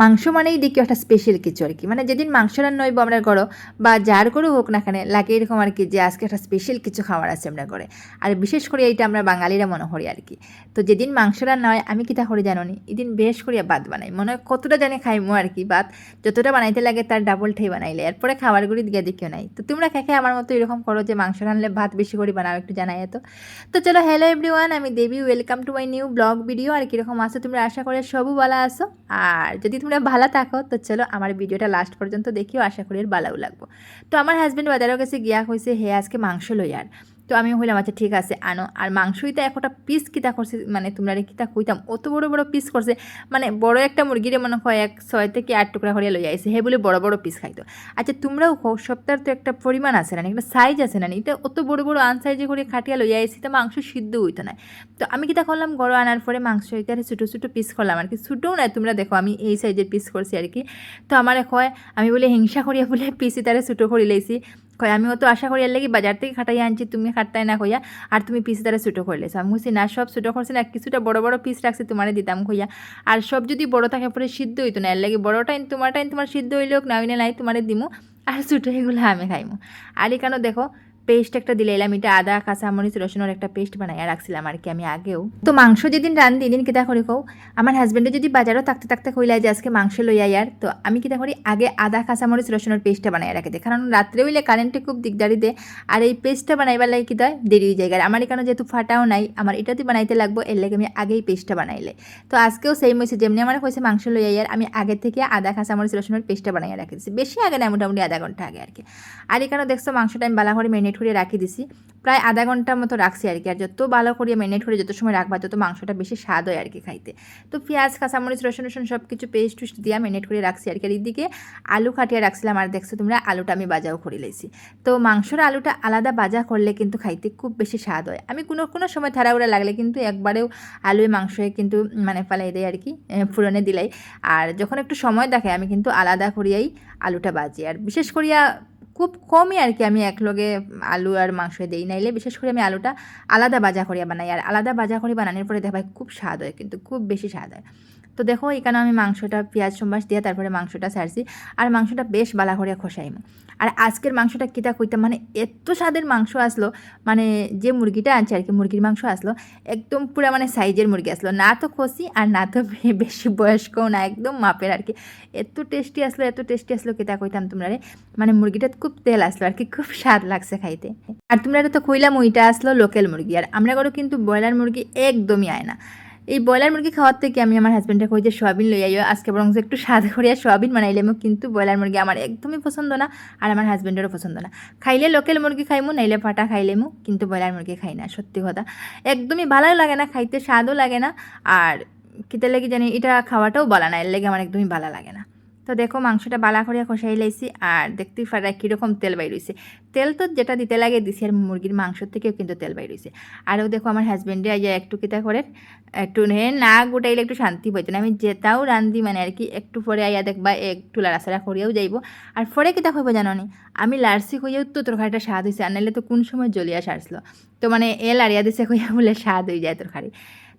মাংস মানেই দেখি একটা স্পেশাল কিছু আর কি। মানে যেদিন মাংস রান্না হইব আমরা করো বা যার করে হোক না কেন, লাগে এরকম আর কি যে আজকে একটা স্পেশাল কিছু খাবার আছে আমরা করে আর বিশেষ করে এইটা আমরা বাঙালিরা মনে করি আর কি। তো যেদিন মাংস রান্না হয়, আমি কিতা করে জানো নি এদিন বেশ করিয়া ভাত বানাই। মনে হয় কতটা জানি খাইমো আর কি ভাত, যতটা বানাইতে লাগে তার ডাবল ঠাই বানাইলে। এরপরে খাবারগুলি দিয়ে দেখিও নাই। তো তোমরা খেয়ে আমার মতো এরকম করো যে মাংস রানলে ভাত বেশি করে বানাও একটু জানাই তো তো চলো হ্যালো এভরিওয়ান আমি Debi welcome to my new vlog video আর কীরকম আছো তোমরা আশা করে সবু বলা আসো আর যদি তোমরা ভালো থাকো। তো চলো আমার ভিডিওটা লাস্ট পর্যন্ত দেখিও। আশা করি এর ভালোও লাগবো। তো আমার হাজব্যান্ড বাজারের কাছে গিয়া কইছে, হে, আজকে মাংস লই আর তো আমি হইলাম আচ্ছা ঠিক আছে, আনো। আর মাংসই তো একটা পিস কিতা করছে মানে তোমরা কিতা কইতাম, অত বড় বড় পিস করছে মানে বড় একটা মুরগিরে মনে হয় এক ছয় থেকে আট টুকরা করিয়া লই আইছে। হে বলে বড় বড় পিস খাইতো। আচ্ছা তোমরাও খাও সপ্তাহের তো একটা পরিমাণ আছে না একটা সাইজ আছে না এটা অত বড় বড় আনসাইজে করে খাটিয়া লই আইছি, তো মাংস সিদ্ধ হইতো না। তো আমি কিতা করলাম গড় আনার পরে মাংস হইতে আর ছোটো ছোটো পিস করলাম আর কি। ছোটোও না, তোমরা দেখো, আমি এই সাইজের পিস করছি আর কি। তো আমার কয় আমি বলে হিংসা করিয়া বলে পিসি তারে ছোটো করে লাইছি। কয় আমি অত আশা করি লাগি বাজার থেকে খাটাই আনছি, তুমি খাটতাই না কইয়া, আর তুমি পিস দ্বারা ছোটো করলে আমি বলছি না, সব ছোটো করছে না, কিছুটা বড় বড় পিস রাখছি, তোমারে দিতাম কইয়া। আর সব যদি বড় থাকে, পরে সিদ্ধ হইতো না, এর লাগে বড় টাইম, তোমার সিদ্ধ হইলেও না হইলে নাই, তোমারে দিমু, আর ছোটো এগুলো আমি খাইমু। আর এখানে দেখো পেস্ট একটা দিলে, এলাম এটা আদা, কাঁচামরিচ, রসুনের একটা পেস্ট বানাইয়া রাখছিলাম আর কি আমি আগেও। তো মাংস যেদিন রান্ধি দিন কিতা করি কও, আমার হাজব্যান্ডে যদি বাজারও থাকতে থাকতে কইলা যে আজকে মাংস লইয়া আর, তো আমি কিতা করি আগে আদা, কাঁচামরিচ, রসুনের পেস্টটা বানাইয়া রাখি দিই কারণ রাত্রে হইলে কারেন্টে খুব দিকদারি দেয় আর এই পেস্টটা বানাইবার লাগে কিতা দেরি হয়ে যায়। আমার এখানে যেহেতু ফাটাও নাই, আমার এটাতে বানাইতে লাগবো, এর লাগে আমি আগেই পেস্টটা বানাইলে। তো আজকেও সেম হয়েছে, যেমনি আমার হয়েছে মাংস লইয়া আর, আমি আগে থেকে আদা, কাঁচামরিচ, রসুনের পেস্টটা বানাইয়া রাখি দিচ্ছি বেশি আগে না মোটামুটি আধা ঘণ্টা আগে আর কি। আর এখানে দেখছ মাংসটা আমি বালা করে করে রাখি দিছি। প্রায় আধা ঘণ্টার মতো রাখছি আর কি। আর যত ভালো করে ম্যারিনেট করে যত সময় রাখবা, তত মাংসটা বেশি স্বাদ হয় আর কি খাইতে। তো পেঁয়াজ, কাঁচামরিচ, রসুন রসুন সব কিছু পেস্ট টুস্ট দিয়ে ম্যারিনেট করে রাখছি আর কি। আর এদিকে আলু কাটিয়ে রাখছিলাম আর দেখছ তোমরা, আলুটা আমি বাজাও করে লাইছি। তো মাংসর আলুটা আলাদা বাজা করলে কিন্তু খাইতে খুব বেশি স্বাদ হয়। আমি কোনো কোনো সময় থাড়াউড়া লাগলে কিন্তু একবারেও আলুয়ে মাংসে কিন্তু মানে ফালাই দেয় আর কি ফুরনে দিলাই। আর যখন একটু সময় দেখে আমি কিন্তু আলাদা করিয়াই আলুটা বাজি। আর বিশেষ করিয়া খুব কমই আর কি আমি একলগে আলু আর মাংস দেই। নাইলে বিশেষ করে আমি আলুটা আলাদা বাজা করিয়া বানাই। আর আলাদা বাজা করে বানানোর পরে দেখা খুব স্বাদ হয়, কিন্তু খুব বেশি স্বাদ হয়। তো দেখো এখানে আমি মাংসটা, পেঁয়াজ সম্বাস দিয়ে তারপরে মাংসটা সারছি। আর মাংসটা বেশ বালা করিয়া খসাইমো আর আজকের মাংসটা কিতা কইতাম মানে এত স্বাদের মাংস আসলো মানে যে মুরগিটা আনছে আর কি, মুরগির মাংস আসলো, একদম পুরা মানে সাইজের মুরগি আসলো। না তো খসি আর না তো বেশি বয়স্কও না, একদম মাপের আর কি। এত টেস্টি আসলো এত টেস্টি আসলো কিতা কইতাম তোমরা মানে মুরগিটা খুব তেল আসলো আর কি, খুব স্বাদ লাগছে খাইতে। আর তোমরা তো কইলাম ওইটা আসলো লোকাল মুরগি, আর আমরা করো কিন্তু ব্রয়লার মুরগি একদমই আয় না। এই ব্রয়লার মুরগি খাওয়ার থেকে আমি আমার হাজব্যান্ডে কই যে, সোয়াবিন লই আইও, আজকে বরং একটু স্বাদ করিয়া সোয়াবিন বানাইলেমো কিন্তু ব্রয়লার মুরগি আমার একদমই পছন্দ না, আর আমার হাজব্যান্ডেরও পছন্দ না। খাইলে লোকাল মুরগি খাইমু, নাইলে ফাটা খাইলেমু কিন্তু ব্রয়লার মুরগি খাই না, সত্যি কথা। একদমই ভালো লাগে না খাইতে, স্বাদও লাগে না, আর কিতে লাগে জানি এটা খাওয়াটাও বলা না এর লেগে আমার একদমই ভালো লাগে না। তো দেখো মাংসটা বালা করিয়া কষাই লাইছি আর দেখতেই পারা কীরকম তেল বাইর হয়েছে তেল তো যেটা দিতে লাগে দিছি আর মুরগির মাংসর থেকেও কিন্তু তেল বাইর হয়েছে আরও দেখো আমার হাজব্যান্ডে আজ একটু কিতা করে, একটু নে, না গোটাইলে একটু শান্তি পাইতো না। আমি যেটাও রান্ধি মানে আর কি, একটু পরে আইয়া দেখবা একটু লাড়াচাড়া করিয়াও যাইব। আর পরে কিতা হইব জানো নি আমি লার্সি কইয়াও তো তরকারিটা স্বাদ হয়েছে আর নাহলে তো কোন সময় জ্বলিয়া সারছিল? তো মানে এ লাড়িয়া দিছে কইয়া বলে স্বাদ হয়ে যায় তরকারি।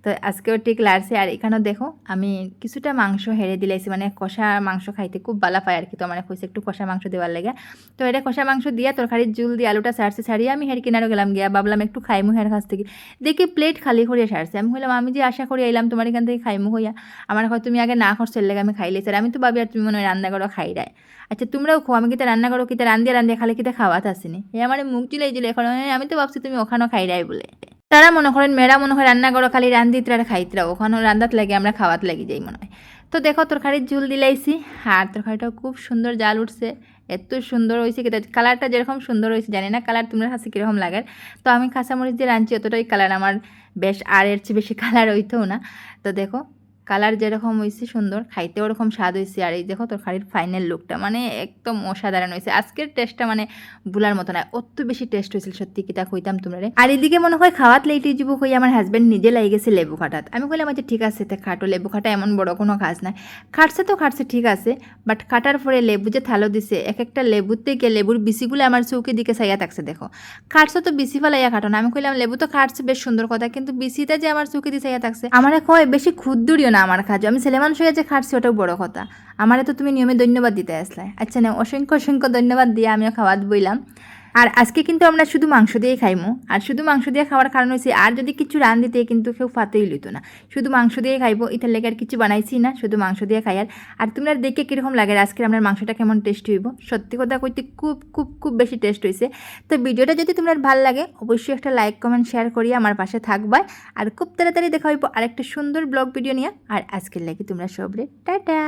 তো আজকেও ঠিক লাড়ছে আর এখানেও দেখো, আমি কিছুটা মাংস হেরে দিলাইছি মানে কষা মাংস খাইতে খুব ভালো পাই আর কি তো মানে কইছে একটু কষা মাংস দেওয়ার লাগে। তো এটা কষা মাংস দিয়া তরকারির জুল দিয়ে আলুটা সারছে, সারিয়ে আমি হের কিনারও গেলাম গিয়া। ভাবলাম একটু খাইমু হের কাছ থেকে। দেখি প্লেট খালি করিয়া সারছে। আমি বললাম আমি যে আশা করি আইলাম, তোমার এখান থেকে খাইমু হইয়া আমার হয় তুমি আগে না এর লেগে আমি খাইলে। স্যার, আমি তো ভাবি আর তুমি মনে হয় রান্না করো, খাই রায়। আচ্ছা তোমরাও খো আমি কিতা রান্না করো, কিতা রান্দিয়া রান্দিয়া খালি কিতা খাওয়াত আসিনি? এ আমার মুখ চিলাই দিলে এখন আমি তো ভাবছি তুমি ওখানেও খাই রায় বলে। তারা মনে করেন, মেয়েরা মনে হয় রান্না করো, খালি রান্ধিতরা খাইতরা ওখানে রান্দাত লাগে, আমরা খাওয়াত লাগি যাই মনে হয়। তো দেখো, তরকারির ঝুল দিলাইছি আর তরকারিটাও খুব সুন্দর জাল উঠছে, এত সুন্দর হয়েছে কি কালারটা যেরকম সুন্দর হয়েছে জানি না কালার, তোমরা হাসি কীরকম লাগে। তো আমি কাঁচামরিচ দিয়ে রাঁধছি অতটাই কালার, আমার বেশ, আর এর চেয়ে বেশি কালার হইতেও না। তো দেখো কালার যেরকম হয়েছে সুন্দর, খাইতে ওরকম স্বাদ হয়েছে আর এই দেখো তোর তরকারির ফাইনাল লুকটা মানে একদম অসাধারণ হয়েছে আজকের টেস্টটা মানে ভুলার মতো না, অত বেশি টেস্ট হয়েছিল সত্যি কিতা কইতাম তোমরা আর এদিকে মনে হয় খাওয়াত লেটে যাব কই আমার হাজব্যান্ড নিজে লাগে গেছে লেবু খাটাত। আমি কইলাম আচ্ছা ঠিক আছে খাটো, লেবু খাটা এমন বড় কোনো কাজ না খাটছে তো খাটছে ঠিক আছে বাট কাটার পরে লেবু যে থালো দিছে এক একটা লেবুর থেকে লেবুর বিচিগুলো আমার চৌকের দিকে চাইয়া থাকছে দেখো। খাটছে তো বিসি ফেলাইয়া খাটো না, আমি কইলাম লেবু তো খাটছে, বেশ সুন্দর কথা, কিন্তু বিচিটা যে আমার চৌকে দিয়ে চাইয়া থাকছে, আমার কয় বেশি ক্ষুদ্রিও না। না আমার খাজো আমি ছেলে মানুষ হয়ে যে খাটছি, ওটাও বড় কথা। আমারে তো তুমি নিয়মে ধন্যবাদ দিতে আসলে। আচ্ছা না অসংখ্য অসংখ্য ধন্যবাদ দিয়ে আমিও খাওয়াত বইলাম। আর আজকে কিন্তু আমরা শুধু মাংস দিয়ে খাইমো। আর শুধু মাংস দিয়ে খাওয়ার কারণ হয়েছে আর যদি কিছু রান দিতে কিন্তু কেউ ফাতেই লইত না। শুধু মাংস দিয়ে খাইবো, এটার লেগে আর কিছু বানাইছি না, শুধু মাংস দিয়ে খাই। আর আর তোমরা দেখে কীরকম লাগে আজকে আপনার মাংসটা কেমন টেস্ট হইব? সত্যি কথা কইতে খুব খুব খুব বেশি টেস্ট হয়েছে তো ভিডিওটা যদি তোমার ভালো লাগে, অবশ্যই একটা লাইক কমেন্ট শেয়ার করিয়ে আমার পাশে থাকবা। আর খুব তাড়াতাড়ি দেখা হইব আরেকটা সুন্দর ব্লগ ভিডিও নিয়ে। আর আজকের লাগে তোমরা সবরে, টাটা!